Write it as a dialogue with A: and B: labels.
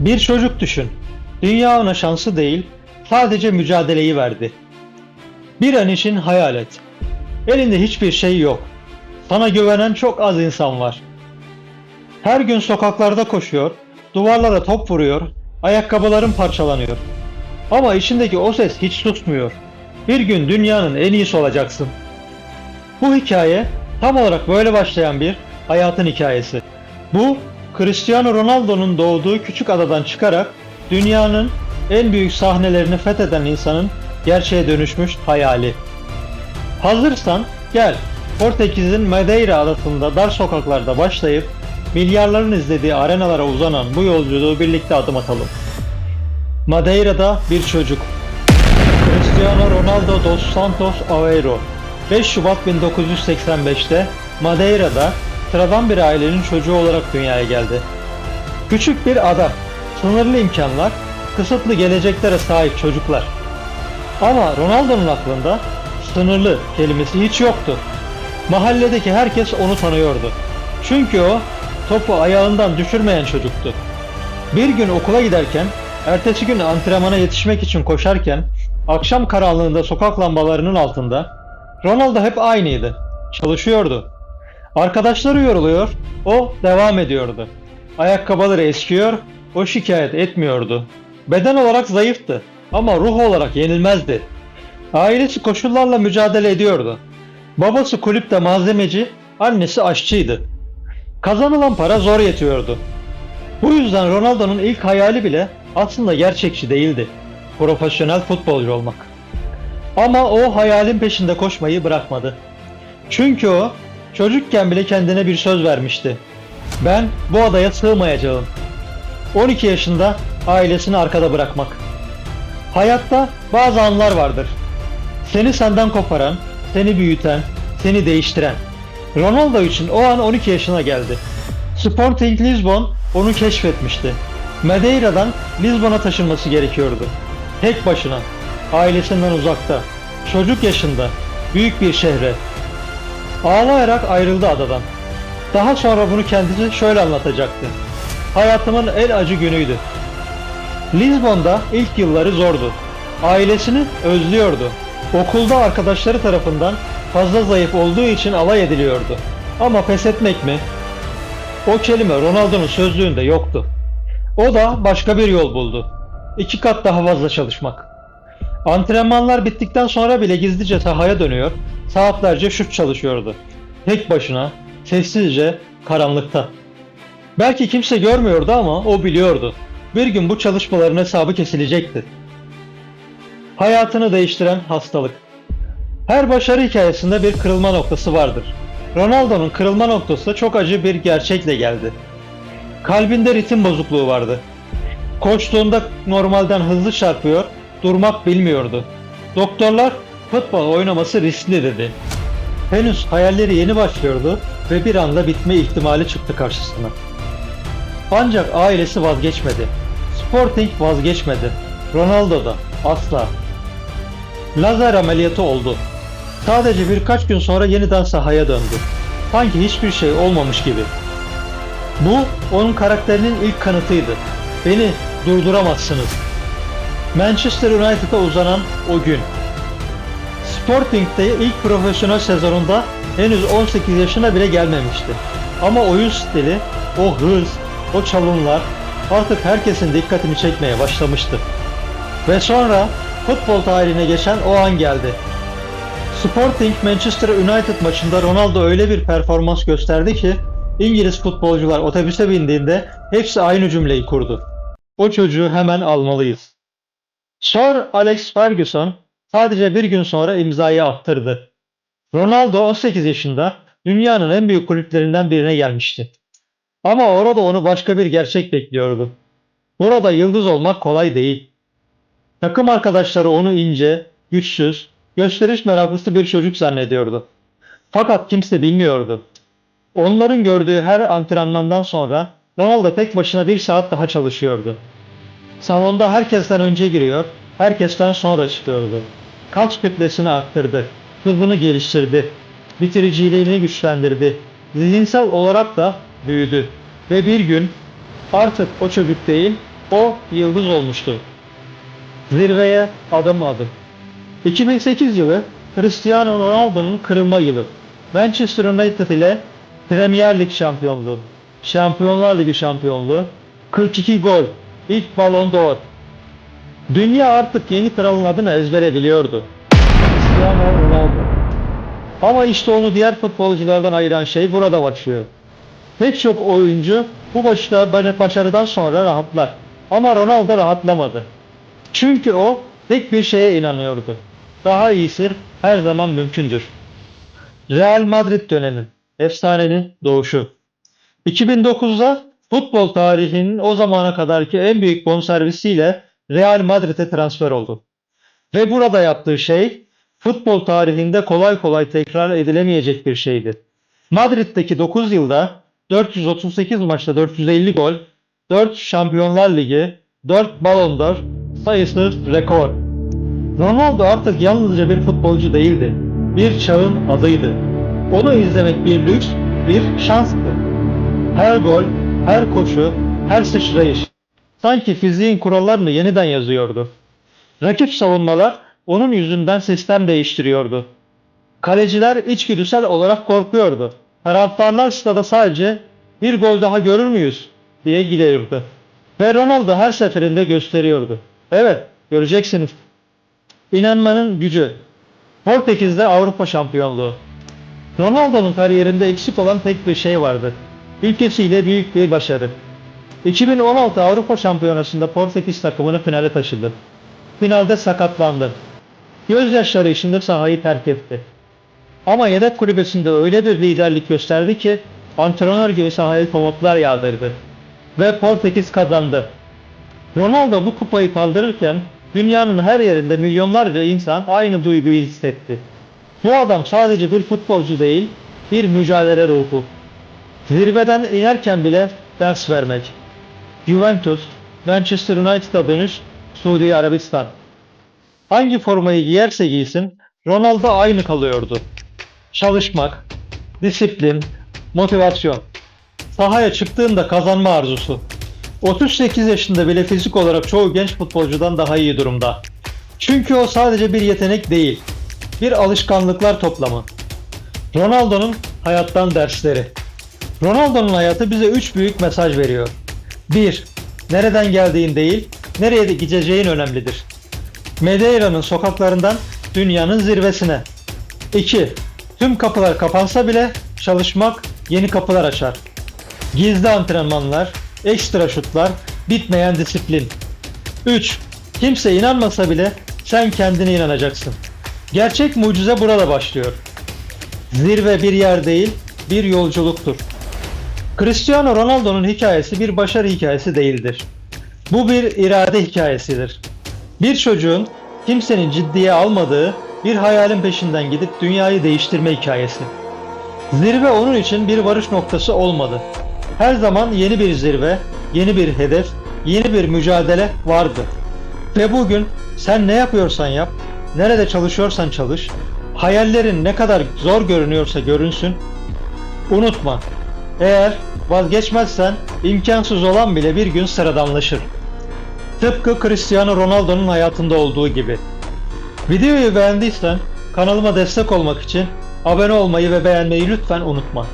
A: Bir çocuk düşün. Dünya ona şansı değil, sadece mücadeleyi verdi. Bir an için hayal et. Elinde hiçbir şey yok. Sana güvenen çok az insan var. Her gün sokaklarda koşuyor, duvarlara top vuruyor, ayakkabıların parçalanıyor. Ama içindeki o ses hiç susmuyor. Bir gün dünyanın en iyisi olacaksın. Bu hikaye tam olarak böyle başlayan bir hayatın hikayesi. Bu Cristiano Ronaldo'nun doğduğu küçük adadan çıkarak dünyanın en büyük sahnelerini fetheden insanın gerçeğe dönüşmüş hayali. Hazırsan gel Portekiz'in Madeira adasında dar sokaklarda başlayıp milyarların izlediği arenalara uzanan bu yolculuğu birlikte adım atalım. Madeira'da bir çocuk. Cristiano Ronaldo dos Santos Aveiro 5 Şubat 1985'te Madeira'da sıradan bir ailenin çocuğu olarak dünyaya geldi. Küçük bir ada, sınırlı imkanlar, kısıtlı geleceklere sahip çocuklar. Ama Ronaldo'nun aklında sınırlı kelimesi hiç yoktu. Mahalledeki herkes onu tanıyordu. Çünkü o topu ayağından düşürmeyen çocuktu. Bir gün okula giderken, ertesi gün antrenmana yetişmek için koşarken, akşam karanlığında sokak lambalarının altında Ronaldo hep aynıydı. Çalışıyordu. Arkadaşları yoruluyor, o devam ediyordu. Ayakkabıları eskiyor, o şikayet etmiyordu. Beden olarak zayıftı ama ruh olarak yenilmezdi. Ailesi koşullarla mücadele ediyordu. Babası kulüpte malzemeci, annesi aşçıydı. Kazanılan para zor yetiyordu. Bu yüzden Ronaldo'nun ilk hayali bile aslında gerçekçi değildi. Profesyonel futbolcu olmak. Ama o hayalin peşinde koşmayı bırakmadı. Çünkü o çocukken bile kendine bir söz vermişti. Ben bu adaya sığmayacağım. 12 yaşında ailesini arkada bırakmak. Hayatta bazı anlar vardır. Seni senden koparan, seni büyüten, seni değiştiren. Ronaldo için o an 12 yaşına geldi. Sporting Lisbon onu keşfetmişti. Madeira'dan Lisbon'a taşınması gerekiyordu. Tek başına, ailesinden uzakta, çocuk yaşında, büyük bir şehre. Ağlayarak ayrıldı adadan. Daha sonra bunu kendisi şöyle anlatacaktı. Hayatımın en acı günüydü. Lisbon'da ilk yılları zordu. Ailesini özlüyordu. Okulda arkadaşları tarafından fazla zayıf olduğu için alay ediliyordu. Ama pes etmek mi? O kelime Ronaldo'nun sözlüğünde yoktu. O da başka bir yol buldu. İki kat daha fazla çalışmak. Antrenmanlar bittikten sonra bile gizlice sahaya dönüyor, saatlerce şut çalışıyordu. Tek başına, sessizce, karanlıkta. Belki kimse görmüyordu ama o biliyordu. Bir gün bu çalışmaların hesabı kesilecekti. Hayatını değiştiren hastalık. Her başarı hikayesinde bir kırılma noktası vardır. Ronaldo'nun kırılma noktası çok acı bir gerçekle geldi. Kalbinde ritim bozukluğu vardı. Koştuğunda normalden hızlı çarpıyor, durmak bilmiyordu. Doktorlar futbol oynaması riskli dedi. Henüz hayalleri yeni başlıyordu ve bir anda bitme ihtimali çıktı karşısına. Ancak ailesi vazgeçmedi. Sporting vazgeçmedi. Ronaldo da asla. Lazer ameliyatı oldu. Sadece birkaç gün sonra yeniden sahaya döndü. Sanki hiçbir şey olmamış gibi. Bu onun karakterinin ilk kanıtıydı. Beni durduramazsınız. Manchester United'a uzanan o gün. Sporting'de ilk profesyonel sezonunda henüz 18 yaşına bile gelmemişti. Ama oyun stili, o hız, o çalımlar artık herkesin dikkatini çekmeye başlamıştı. Ve sonra futbol tarihine geçen o an geldi. Sporting Manchester United maçında Ronaldo öyle bir performans gösterdi ki İngiliz futbolcular otobüse bindiğinde hepsi aynı cümleyi kurdu. O çocuğu hemen almalıyız. Sir Alex Ferguson sadece bir gün sonra imzayı attırdı. Ronaldo 18 yaşında dünyanın en büyük kulüplerinden birine gelmişti. Ama orada onu başka bir gerçek bekliyordu. Burada yıldız olmak kolay değil. Takım arkadaşları onu ince, güçsüz, gösteriş meraklısı bir çocuk zannediyordu. Fakat kimse bilmiyordu. Onların gördüğü her antrenmandan sonra Ronaldo tek başına bir saat daha çalışıyordu. Salonda herkesten önce giriyor, herkesten sonra çıkıyordu. Kas kütlesini arttırdı, hızını geliştirdi, bitiriciliğini güçlendirdi. Zihinsel olarak da büyüdü. Ve bir gün artık o çocuk değil, O yıldız olmuştu. Zirveye adım adım. 2008 yılı Cristiano Ronaldo'nun kırılma yılı. Manchester United ile Premier Lig şampiyonluğu, Şampiyonlar Ligi şampiyonluğu, 42 gol, ilk Ballon d'Or. Dünya artık yeni kralın adını ezbere biliyordu. Cristiano Ronaldo. Ama işte onu diğer futbolculardan ayıran şey burada başlıyor. Pek çok oyuncu bu başta başarıdan sonra rahatlar. Ama Ronaldo rahatlamadı. Çünkü o tek bir şeye inanıyordu. Daha iyisi her zaman mümkündür. Real Madrid dönemi. Efsanenin doğuşu. 2009'da futbol tarihinin o zamana kadarki en büyük bonservisiyle Real Madrid'e transfer oldu. Ve burada yaptığı şey futbol tarihinde kolay kolay tekrar edilemeyecek bir şeydi. Madrid'deki 9 yılda 438 maçta 450 gol, 4 Şampiyonlar Ligi, 4 Ballon d'Or sayısı rekor. Ronaldo artık yalnızca bir futbolcu değildi. Bir çağın adıydı. Onu izlemek bir lüks, bir şanstı. Her gol, her koşu, her sıçrayış. Sanki fiziğin kurallarını yeniden yazıyordu. Rakip savunmalar onun yüzünden sistem değiştiriyordu. Kaleciler içgüdüsel olarak korkuyordu. Taraftarlar stada sadece bir gol daha görür müyüz diye geliyordu. Ve Ronaldo her seferinde gösteriyordu. Evet, göreceksiniz. İnanmanın gücü. Portekiz'de Avrupa şampiyonluğu. Ronaldo'nun kariyerinde eksik olan tek bir şey vardı. Ülkesiyle büyük bir başarı. 2016 Avrupa Şampiyonası'nda Portekiz takımını finale taşıdı. Finalde sakatlandı. Gözyaşları içinde sahayı terk etti. Ama yedek kulübesinde öyle bir liderlik gösterdi ki antrenör gibi sahaya komutlar yağdırdı. Ve Portekiz kazandı. Ronaldo bu kupayı kaldırırken dünyanın her yerinde milyonlarca insan aynı duyguyu hissetti. Bu adam sadece bir futbolcu değil, bir mücadele ruhu. Zirveden inerken bile ders vermek. Juventus, Manchester United'a dönüş, Suudi Arabistan. Hangi formayı giyerse giysin, Ronaldo aynı kalıyordu. Çalışmak, disiplin, motivasyon. Sahaya çıktığında kazanma arzusu. 38 yaşında bile fizik olarak çoğu genç futbolcudan daha iyi durumda. Çünkü o sadece bir yetenek değil, bir alışkanlıklar toplamı. Ronaldo'nun hayattan dersleri. Ronaldo'nun hayatı bize 3 büyük mesaj veriyor. 1. Nereden geldiğin değil, nereye de gideceğin önemlidir. Madeira'nın sokaklarından dünyanın zirvesine. 2. Tüm kapılar kapansa bile çalışmak yeni kapılar açar. Gizli antrenmanlar, ekstra şutlar, bitmeyen disiplin. 3. Kimse inanmasa bile sen kendine inanacaksın. Gerçek mucize burada başlıyor. Zirve bir yer değil, bir yolculuktur. Cristiano Ronaldo'nun hikayesi bir başarı hikayesi değildir. Bu bir irade hikayesidir. Bir çocuğun kimsenin ciddiye almadığı bir hayalin peşinden gidip dünyayı değiştirme hikayesi. Zirve onun için bir varış noktası olmadı. Her zaman yeni bir zirve, yeni bir hedef, yeni bir mücadele vardı. Ve bugün sen ne yapıyorsan yap, nerede çalışıyorsan çalış, hayallerin ne kadar zor görünüyorsa görünsün, unutma. Eğer vazgeçmezsen imkansız olan bile bir gün sıradanlaşır. Tıpkı Cristiano Ronaldo'nun hayatında olduğu gibi. Videoyu beğendiysen kanalıma destek olmak için abone olmayı ve beğenmeyi lütfen unutma.